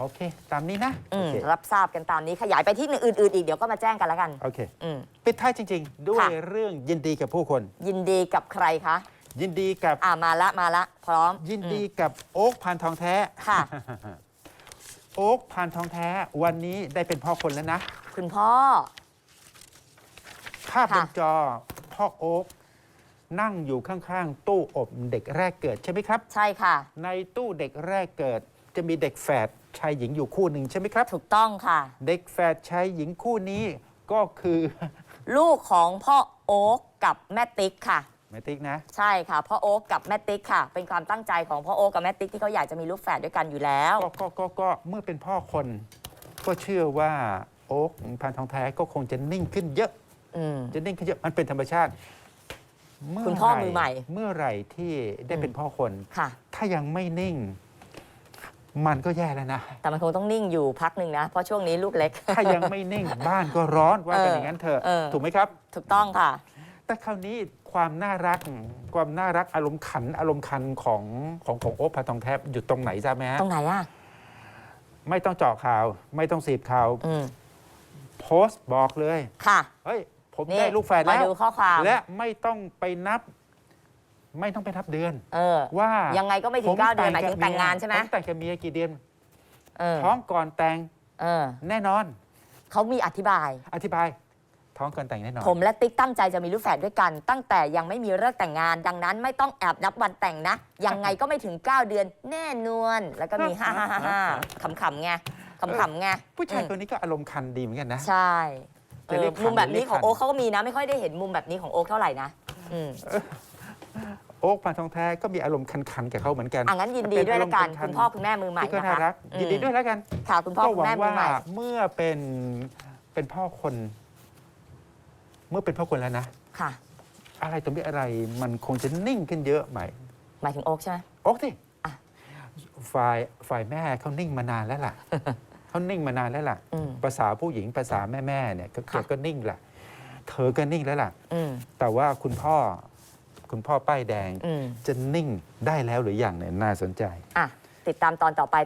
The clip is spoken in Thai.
โอเค ตามนี้นะ อืโอมเค รับทราบกันตามนี้ขยายไปที่อื่นๆอีกเดี๋ยวก็มาแจ้งกันแล้วกัน โอเค อืม ปิดท้ายจริง ๆ ด้วยค่ะ เรื่องยินดีกับผู้คน ยินดีกับใครคะยินดีกับอ่ามาละมาละพร้อมยินดีอืกับโอ๊กพานทองแท้มค่ะ โอ๊กพานทองแท้วันนี้ได้เป็นพ่อคนแล้วนะ คุณพ่อ ภาพบค่ะ นจอพ่อโอ๊กนั่งอยู่ข้างๆ ตู้อบเด็กแรกเกิดใช่ไหมครับ ใช่ค่ะ ในตู้เด็กแรกเกิด จะมีเด็กแฝดชายหญิงอยู่คู่หนึ่งใช่ไหมครับ ถูกต้องค่ะ เด็กแฝดชายหญิงคู่นี้ก็คือลูกของพ่อโอ๊กกับแม่ติ๊กค่ะ แม่ติ๊กนะ ใช่ค่ะพ่อโอ๊กกับแม่ติ๊กค่ะ เป็นความตั้งใจของพ่อโอ๊กกับแม่ติ๊กที่เขาอยากจะมีลูกแฝดด้วยกันอยู่แล้ว ก็ก็ก็ก็เมื่อเป็นพ่อคน ก็เชื่อว่าโอ๊กพานทองแท้ก็คงจะนิ่งขึ้นเยอะ อืม จะนิ่งขึ้นเยอะมันเป็นธรรมชาติเคุณพ่อมือใหม่ เมื่อไหร่ที่ได้เป็นพ่อคน ค่ะ ถ้ายังไม่นิ่ง มันก็แย่แล้วนะ แต่มันคงต้องนิ่งอยู่พักหนึ่งนะ เพราะช่วงนี้ลูกเล็ก ถ้ายังไม่นิ่งบ้านก็ร้อนว่ากันเออออย่างนั้นเถอะเออ ถูกไหมครับ ถูกต้องค่ะ แต่คราวนี้ความน่ารักความน่ารักอารมณ์ขันอารมณ์คันของของของโอ๊คพานทองแท้อยู่ตรงไหนทราบไหมฮะตรงไหนอะ ไม่ต้องเจาะข่าว ไม่ต้องสืบข่าว อืม โพสต์บอกเลย ค่ะ เฮ้ย ผมนี่ได้ลูกแฝดมาแล้วดูข้อความ และไม่ต้องไปนับ ไม่ต้องไปนับเดือน เออ ว่ายังไงก็ไม่ถึงผเก้าเดือนหมายถึงกับแต่งงานใช่ไหม ผมแต่งกับเมียกี่เดือน เออท้องก่อนแต่งเออแน่นอน เขามีอธิบาย อธิบาย ท้องก่อนแต่งแน่นอน ผมและติ๊กตั้งใจจะมีลูกแฝดด้วยกัน ตั้งแต่ยังไม่มีเลิกแต่งงาน ดังนั้นไม่ต้องแอบนับวันแต่งนะ ยังไงก็ไม่ถึง 9 เดือนแน่นอนแล้วก็มี ฮ่าฮ่าฮ่าฮ่าขำๆไงขำๆไงผู้ชายอืมคนนี้ก็อารมณ์คันดีเหมือนกันนะ ใช่เอจะอเรียกมุมแบบนี้ของขันหรือเรียกขัน โอ๊คเขาก็มีนะ ไม่ค่อยได้เห็นมุมแบบนี้ของโอ๊คเท่าไหร่นะอืม โอ๊กพานทองแท้ก็มีอารมณ์คันๆกับเขาเหมือนกันอะงั้นยินดีด้วยละกันเป็นอารมณ์คันๆคุณพ่อคุณแม่มือใหม่ที่ก็นะน่าคะรักยินดีด้วยแล้วกัน ค่ะคุณพ่อก็คุหณวัแม่งมืว่าอใหม่ เมื่อเป็นเป็นพ่อคน เมื่อเป็นพ่อคนแล้วนะ ค่ะ อะไรตัวนี้อะไรมันคงจะนิ่งขึ้นเยอะไหมหมายถึงโอ๊คใช่ไหม โอ๊กสิอะ ฝ่ายฝ่ายแม่เขานิ่งมานานแล้วล่ะ เขานิ่งมานานแล้วล่ะ อืม ภาษาผู้หญิงภาษาแม่แม่ๆเนี่ยก็แกค่ะ ก็นิ่งแหละเธอก็นิ่งแล้วล่ะ อืม แต่ว่าคุณพ่อ คุณพ่อป้ายแดง อืม จะนิ่งได้แล้วหรือยังเนี่ยน่าสนใจ อะ ติดตามตอนต่อไป